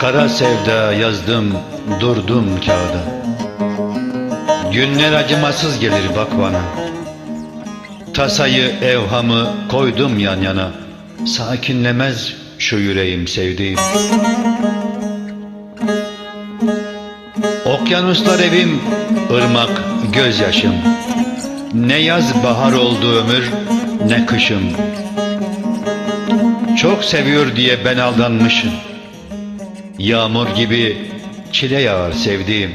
Kara sevda yazdım durdum kağıda. Günler acımasız gelir bak bana. Tasayı evhamı koydum yan yana. Sakinlemez şu yüreğim sevdiğim. Okyanuslar evim, ırmak gözyaşım. Ne yaz bahar oldu ömür ne kışım. Çok seviyor diye ben aldanmışım Yağmur gibi çile yağar sevdiğim.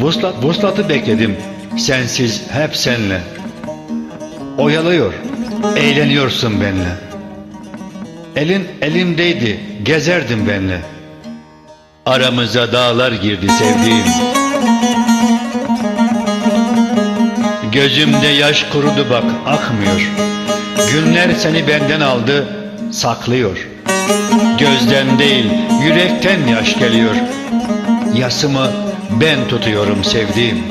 Vuslat, vuslatı bekledim. Sensiz hep senle. Oyalıyor, eğleniyorsun benle Elin elimdeydi, gezerdim benle Aramıza dağlar girdi sevdiğim. Gözümde yaş kurudu bak akmıyor. Günler seni benden aldı saklıyor. Gözden değil yürekten yaş geliyor. Yasımı ben tutuyorum sevdiğim.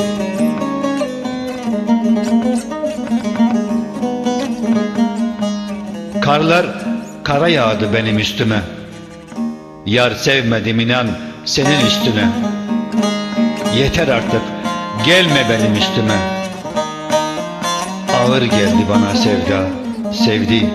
Karlar kara yağdı benim üstüme. Yar sevmedim inan senin üstüne. Yeter artık gelme benim üstüme. Ağır geldi bana sevda sevdiğim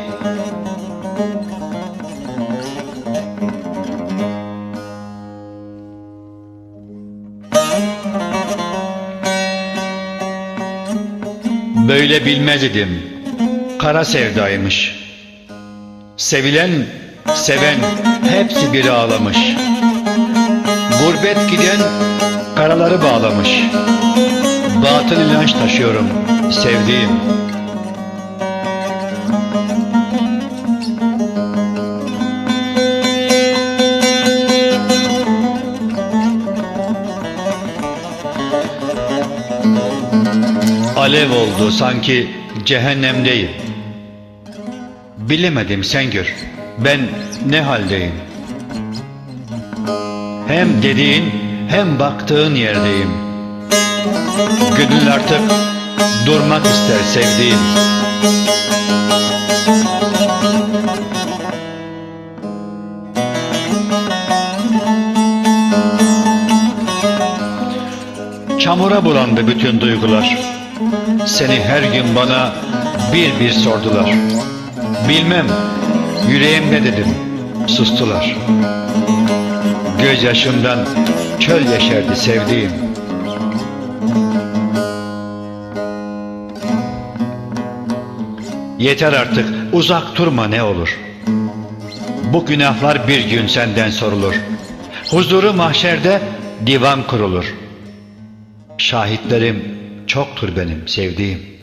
Böyle bilmez idim. Kara sevdaymış. Sevilen, seven hepsi biri ağlamış. Gurbet giden karaları bağlamış. Batıl inanç taşıyorum sevdiğim Alev oldu sanki cehennemdeyim. Bilemedim sen gör. Ben ne haldeyim? Hem dediğin hem baktığın yerdeyim. Gönül artık durmak ister sevdiğim Çamura bulandı bütün duygular Seni her gün bana bir bir sordular. Bilmem yüreğim ne dedim? Sustular. Gözyaşımdan çöl yeşerdi sevdiğim. Yeter artık uzak durma ne olur. Bu günahlar bir gün senden sorulur. Huzuru mahşerde divan kurulur. Şahitlerim çoktur benim sevdiğim